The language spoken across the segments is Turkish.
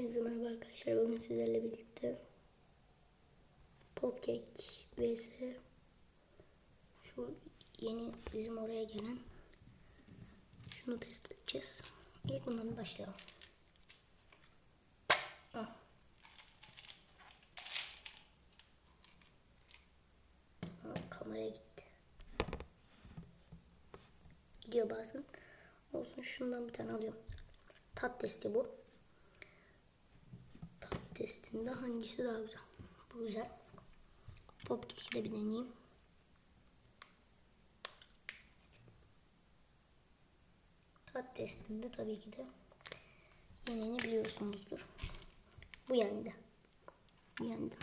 Hepinize merhaba arkadaşlar. Bugün sizlerle birlikte Popcake vs şu yeni bizim oraya gelen şunu test edeceğiz. İlk bundan başlayalım. Ah. Aa, kameraya gitti. Gidiyor bazen. Olsun şundan bir tane alıyorum. Tat testi bu. Testinde hangisi daha güzel? Bu güzel. Popcake'i de bir deneyeyim. Tat testinde tabii ki de yeneni biliyorsunuzdur. Bu yendi. Bu yendi.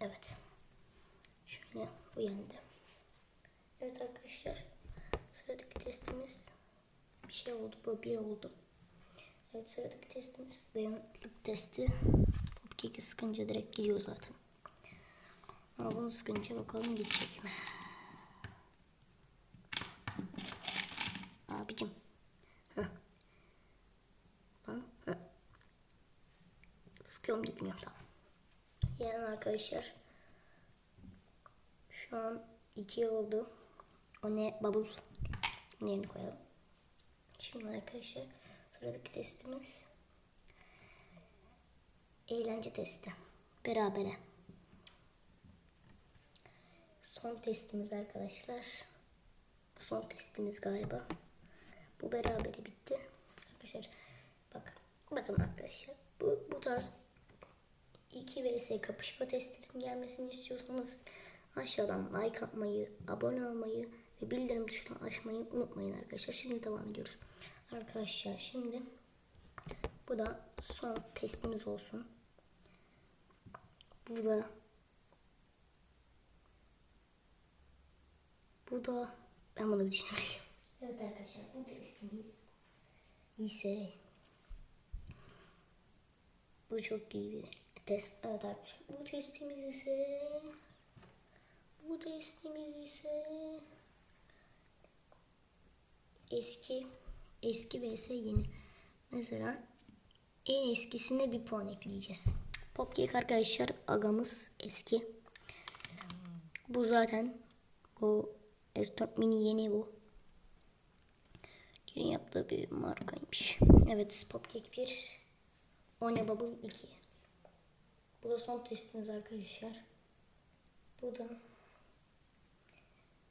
Evet. Şöyle bu yendi. Evet arkadaşlar. Sıradaki testimiz bir şey oldu. Bu bir oldu. Evet sıradaki testimiz dayanıklılık testi. Popcake'i sıkınca direkt gidiyor zaten. Ama bunu sıkınca bakalım gidecek mi? Abicim. Heh. Sıkıyorum gitmiyor tamam. Yani arkadaşlar. Şu an iki oldu. O ne? Bubble. Bunu yerine koyalım. Şimdi arkadaşlar sıradaki testimiz eğlence testi. Berabere. Son testimiz arkadaşlar. Bu son testimiz galiba. Bu berabere bitti. Arkadaşlar bakın. Bakın arkadaşlar. Bu, bu tarz 2 vs kapışma testinin gelmesini istiyorsanız aşağıdan like atmayı, abone olmayı ve bildirim tuşunu açmayı unutmayın arkadaşlar. Şimdi devam ediyoruz. Arkadaşlar şimdi bu da son testimiz olsun. Bu da bu da ben bunu bir düşünüyorum. Evet arkadaşlar bu testimiz ise bu çok iyi bir test. Evet arkadaşlar bu testimiz ise bu testimiz ise eski eski vs yeni. Mesela en eskisine bir puan ekleyeceğiz. Popcake arkadaşlar agamız eski. Bu zaten bu S4 mini yeni bu. Yeni yaptığı bir markaymış. Evet Popcake 1 One Bubble 2 Bu da son testimiz arkadaşlar. Bu da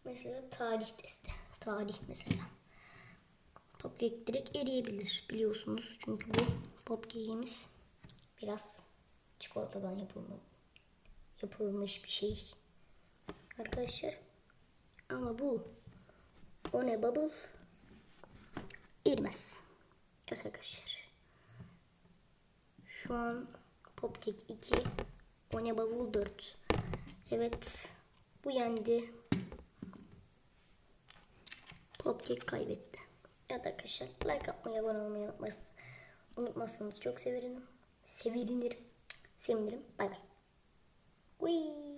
mesela tarih testi. Tarih mesela. Popcake direkt eriyebilir biliyorsunuz. Çünkü bu popcake'imiz biraz çikolatadan yapılma, yapılmış bir şey. Arkadaşlar. Ama bu o bubble erimez. Evet arkadaşlar. Şu an popcake 2 o ne bubble 4. Evet. Bu yendi. Popcake kaybetti. Arkadaşlar like atmayı abone olmayı unutmaz, unutmazsanız çok sevinirim. Sevinirim. Sevinirim. Bay bay. Whee!